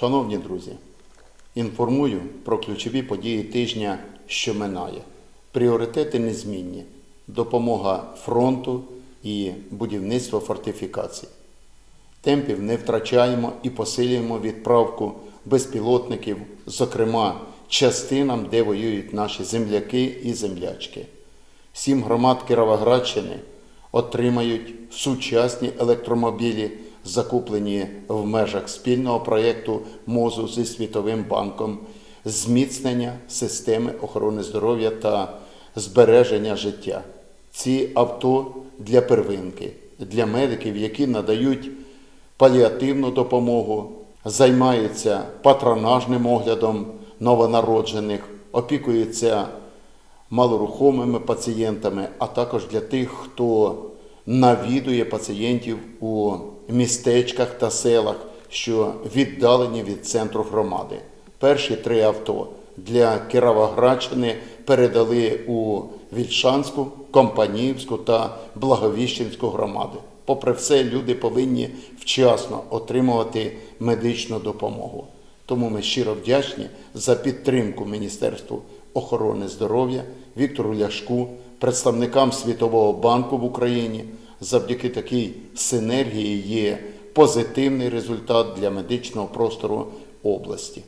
Шановні друзі, інформую про ключові події тижня, що минає. Пріоритети незмінні: допомога фронту і будівництво фортифікацій. Темпів не втрачаємо і посилюємо відправку безпілотників, зокрема частинам, де воюють наші земляки і землячки. Сім громад Кіровоградщини отримають сучасні електромобілі, закуплені в межах спільного проєкту МОЗу зі Світовим банком, зміцнення системи охорони здоров'я та збереження життя. Ці авто для первинки, для медиків, які надають паліативну допомогу, займаються патронажним оглядом новонароджених, опікуються малорухомими пацієнтами, а також для тих, хто навідує пацієнтів у містечках та селах, що віддалені від центру громади. Перші три авто для Кіровоградщини передали у Вільшанську, Компаніївську та Благовіщенську громади. Попри все, люди повинні вчасно отримувати медичну допомогу. Тому ми щиро вдячні за підтримку Міністерству охорони здоров'я, Віктору Ляшку, представникам Світового банку в Україні. Завдяки такій синергії є позитивний результат для медичного простору області.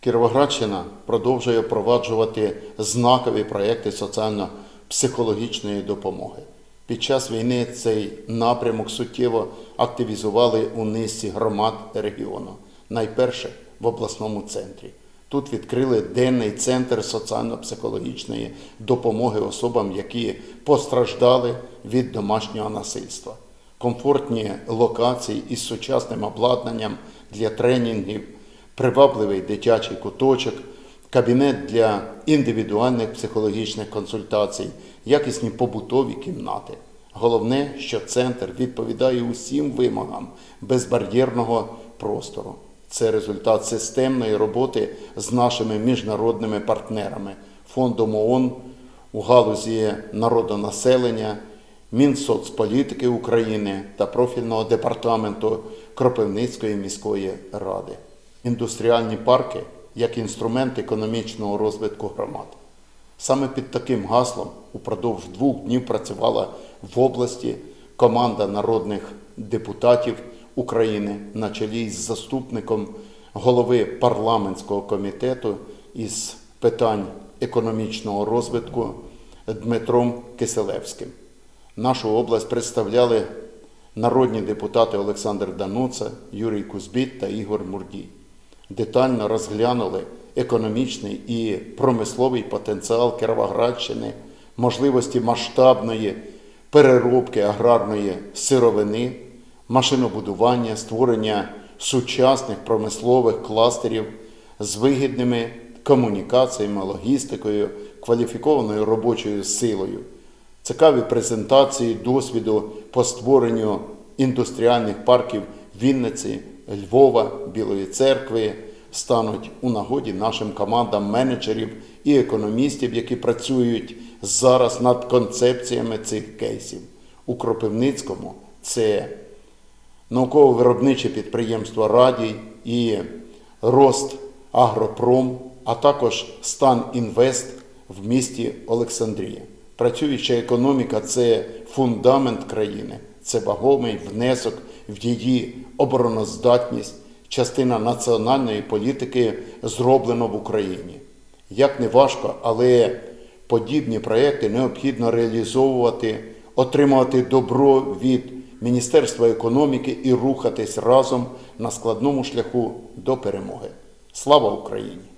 Кіровоградщина продовжує впроваджувати знакові проекти соціально-психологічної допомоги. Під час війни цей напрямок суттєво активізували у низці громад регіону. Найперше в обласному центрі. Тут відкрили денний центр соціально-психологічної допомоги особам, які постраждали від домашнього насильства. Комфортні локації із сучасним обладнанням для тренінгів, привабливий дитячий куточок, кабінет для індивідуальних психологічних консультацій, якісні побутові кімнати. Головне, що центр відповідає усім вимогам безбар'єрного простору. Це результат системної роботи з нашими міжнародними партнерами, фондом ООН у галузі народонаселення, Мінсоцполітики України та профільного департаменту Кропивницької міської ради. Індустріальні парки як інструмент економічного розвитку громад. Саме під таким гаслом упродовж двох днів працювала в області команда народних депутатів України на чолі з заступником голови парламентського комітету із питань економічного розвитку Дмитром Киселевським. Нашу область представляли народні депутати Олександр Дануца, Юрій Кузбіт та Ігор Мурдій. Детально розглянули економічний і промисловий потенціал Кіровоградщини, можливості масштабної переробки аграрної сировини, машинобудування, створення сучасних промислових кластерів з вигідними комунікаціями, логістикою, кваліфікованою робочою силою. Цікаві презентації досвіду по створенню індустріальних парків Вінниці, Львова, Білої церкви стануть у нагоді нашим командам менеджерів і економістів, які працюють зараз над концепціями цих кейсів. У Кропивницькому це науково-виробниче підприємство Радій і Рост Агропром, а також Стан Інвест в місті Олександрія. Працююча економіка це фундамент країни, це вагомий внесок в її обороноздатність, частина національної політики зроблено в Україні. Як не важко, але подібні проекти необхідно реалізовувати, отримувати добро від Міністерства економіки і рухатись разом на складному шляху до перемоги. Слава Україні!